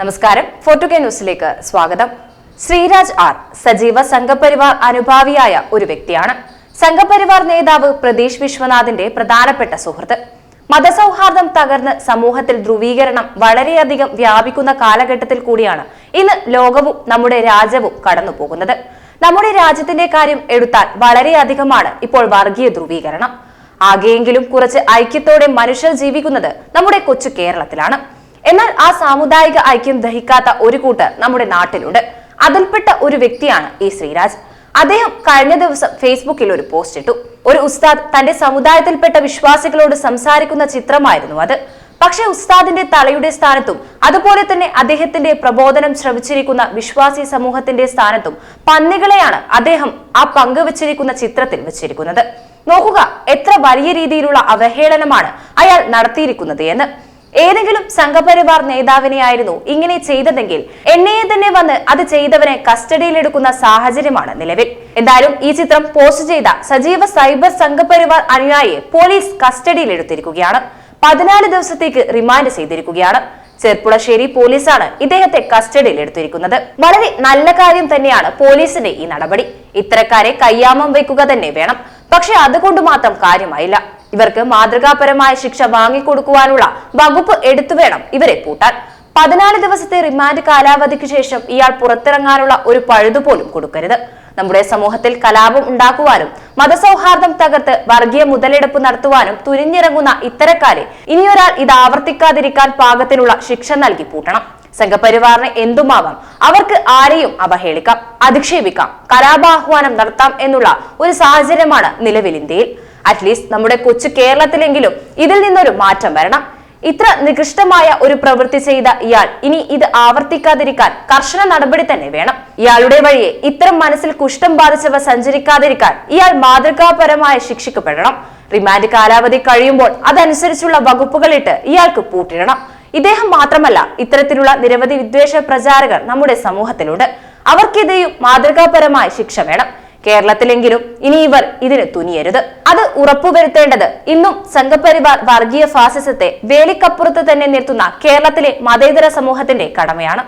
നമസ്കാരം. ഫോർട്ടു കെ ന്യൂസിലേക്ക് സ്വാഗതം. ശ്രീരാജ് ആർ സജീവ സംഘപരിവാർ അനുഭാവിയായ ഒരു വ്യക്തിയാണ്. സംഘപരിവാർ നേതാവ് പ്രതീഷ് വിശ്വനാഥിന്റെ പ്രധാനപ്പെട്ട സുഹൃത്ത്. മതസൗഹാർദ്ദം തകർന്ന് സമൂഹത്തിൽ ധ്രുവീകരണം വളരെയധികം വ്യാപിക്കുന്ന കാലഘട്ടത്തിൽ കൂടിയാണ് ഇന്ന് ലോകവും നമ്മുടെ രാജ്യവും കടന്നുപോകുന്നത്. നമ്മുടെ രാജ്യത്തിന്റെ കാര്യം എടുത്താൽ വളരെയധികമാണ് ഇപ്പോൾ വർഗീയ ധ്രുവീകരണം. ആകെയെങ്കിലും കുറച്ച് ഐക്യത്തോടെ മനുഷ്യർ ജീവിക്കുന്നത് നമ്മുടെ കൊച്ചു കേരളത്തിലാണ്. എന്നാൽ ആ സാമുദായിക ഐക്യം ദഹിക്കാത്ത ഒരു കൂട്ടർ നമ്മുടെ നാട്ടിലുണ്ട്. അതിൽപ്പെട്ട ഒരു വ്യക്തിയാണ് ഈ ശ്രീരാജ്. അദ്ദേഹം കഴിഞ്ഞ ദിവസം ഫേസ്ബുക്കിൽ ഒരു പോസ്റ്റ് ഇട്ടു. ഒരു ഉസ്താദ് തന്റെ സമുദായത്തിൽപ്പെട്ട വിശ്വാസികളോട് സംസാരിക്കുന്ന ചിത്രമായിരുന്നു അത്. പക്ഷെ ഉസ്താദിന്റെ തലയുടെ സ്ഥാനത്തും അതുപോലെ തന്നെ അദ്ദേഹത്തിന്റെ പ്രബോധനം ശ്രവിച്ചിരിക്കുന്ന വിശ്വാസി സമൂഹത്തിന്റെ സ്ഥാനത്തും പന്നികളെയാണ് അദ്ദേഹം ആ പങ്കുവച്ചിരിക്കുന്ന ചിത്രത്തിൽ വെച്ചിരിക്കുന്നത്. നോക്കുക എത്ര വലിയ രീതിയിലുള്ള അവഹേളനമാണ് അയാൾ നടത്തിയിരിക്കുന്നത് എന്ന്. ഏതെങ്കിലും സംഘപരിവാർ നേതാവിനെയായിരുന്നു ഇങ്ങനെ ചെയ്തതെങ്കിൽ എന്നെയെ തന്നെ വന്ന് അത് ചെയ്തവനെ കസ്റ്റഡിയിലെടുക്കുന്ന സാഹചര്യമാണ് നിലവിൽ. എന്തായാലും ഈ ചിത്രം പോസ്റ്റ് ചെയ്ത സജീവ സൈബർ സംഘപരിവാർ അനുയായിയെ പോലീസ് കസ്റ്റഡിയിലെടുത്തിരിക്കുകയാണ്. പതിനാല് ദിവസത്തേക്ക് റിമാൻഡ് ചെയ്തിരിക്കുകയാണ്. ചെർപ്പുളശ്ശേരി പോലീസാണ് ഇദ്ദേഹത്തെ കസ്റ്റഡിയിൽ എടുത്തിരിക്കുന്നത് വളരെ നല്ല കാര്യം തന്നെയാണ് പോലീസിന്റെ ഈ നടപടി. ഇത്തരക്കാരെ കയ്യാമം വയ്ക്കുക തന്നെ വേണം. പക്ഷെ അതുകൊണ്ട് മാത്രം കാര്യമായില്ല. ഇവർക്ക് മാതൃകാപരമായ ശിക്ഷ വാങ്ങിക്കൊടുക്കുവാനുള്ള വകുപ്പ് എടുത്തുവേണം ഇവരെ പൂട്ടാൻ. പതിനാല് ദിവസത്തെ റിമാൻഡ് കാലാവധിക്ക് ശേഷം ഇയാൾ പുറത്തിറങ്ങാനുള്ള ഒരു പഴുതുപോലും കൊടുക്കരുത്. നമ്മുടെ സമൂഹത്തിൽ കലാപം ഉണ്ടാക്കുവാനും മതസൗഹാർദ്ദം തകർത്ത് വർഗീയ മുതലെടുപ്പ് നടത്തുവാനും തുനിഞ്ഞിറങ്ങുന്ന ഇത്തരക്കാരെ ഇനിയൊരാൾ ഇത് ആവർത്തിക്കാതിരിക്കാൻ പാകത്തിനുള്ള ശിക്ഷ നൽകി പൂട്ടണം. സംഘപരിവാറിന് എന്തുമാവാം? അവർക്ക് ആരെയും അവഹേളിക്കാം അധിക്ഷേപിക്കാം കലാപാഹ്വാനം നടത്താം എന്നുള്ള ഒരു സാഹചര്യമാണ് നിലവിൽ ഇന്ത്യയിൽ. അറ്റ്ലീസ്റ്റ് നമ്മുടെ കൊച്ചു കേരളത്തിലെങ്കിലും ഇതിൽ നിന്നൊരു മാറ്റം വരണം. ഇത്ര നികൃഷ്ടമായ ഒരു പ്രവൃത്തി ചെയ്ത ഇയാൾ ഇനി ഇത് ആവർത്തിക്കാതിരിക്കാൻ കർശന നടപടി തന്നെ വേണം. ഇയാളുടെ വഴിയെ ഇത്തരം മനസ്സിൽ കുഷ്ഠം ബാധിച്ചവ സഞ്ചരിക്കാതിരിക്കാൻ ഇയാൾ മാതൃകാപരമായ ശിക്ഷിക്കപ്പെടണം റിമാൻഡ് കാലാവധി കഴിയുമ്പോൾ അതനുസരിച്ചുള്ള വകുപ്പുകളിട്ട് ഇയാൾക്ക് പൂട്ടിടണം. ഇദ്ദേഹം മാത്രമല്ല ഇത്തരത്തിലുള്ള നിരവധി വിദ്വേഷ പ്രചാരകർ നമ്മുടെ സമൂഹത്തിലുണ്ട്. അവർക്കെതിരെയും മാതൃകാപരമായ ശിക്ഷ വേണം. കേരളത്തിലെങ്കിലും ഇനി ഇവർ ഇതിന് തുനിയരുത്. അത് ഉറപ്പുവരുത്തേണ്ടത് ഇന്നും സംഘപരിവാർ വർഗീയ ഫാസിസത്തെ വേലിക്കപ്പുറത്ത് തന്നെ നിർത്തുന്ന കേരളത്തിലെ മതേതര സമൂഹത്തിന്റെ കടമയാണ്.